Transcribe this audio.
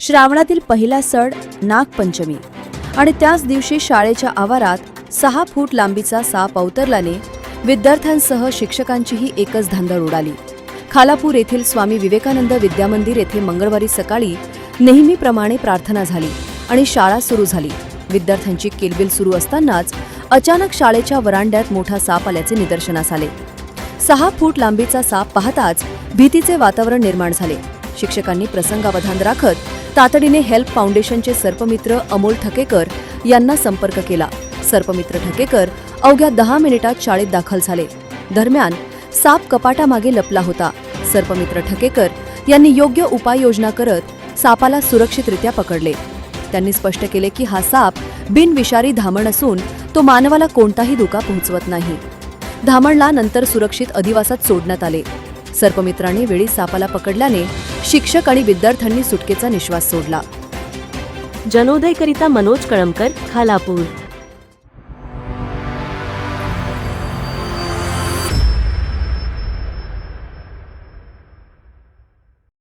श्रावणातील पहिला सण नागपंचमी. आणि त्याच दिवशी शाळेच्या आवारात सहा फूट लांबीचा साप अवतरल्याने विद्यार्थ्यांसह शिक्षकांचीही एकच धांदळ उडाली. खालापूर येथील स्वामी विवेकानंद विद्यामंदिर येथे मंगळवारी सकाळी नेहमीप्रमाणे प्रार्थना झाली आणि शाळा सुरू झाली. विद्यार्थ्यांची किलबिल सुरू असतानाच अचानक शाळेच्या वरांड्यात मोठा साप आल्याचे निदर्शनास आले. सहा फूट लांबीचा साप पाहताच भीतीचे वातावरण निर्माण झाले. शिक्षकांनी प्रसंगावधान राखत तातडीने हेल्प फाउंडेशनचे सर्पमित्र अमोल ठकेकर यांना संपर्क केला. सर्पमित्र ठकेकर अवघ्या दहा मिनिटात शाळेत दाखल झाले. दरम्यान साप कपाटामागे लपला होता. सर्पमित्र ठकेकर यांनी योग्य उपाययोजना करत सापाला सुरक्षितरित्या पकडले. त्यांनी स्पष्ट केले की हा साप बिनविषारी धामण असून तो मानवाला कोणताही धोका पोहोचवत नाही. धामणला नंतर सुरक्षित अधिवासात सोडण्यात आले. सर्पमित्राने वेळी सापाला पकडल्याने शिक्षक आणि विद्यार्थ्यांनी सुटकेचा निश्वास सोडला. जनोदयकरिता मनोज कळमकर खालापूर.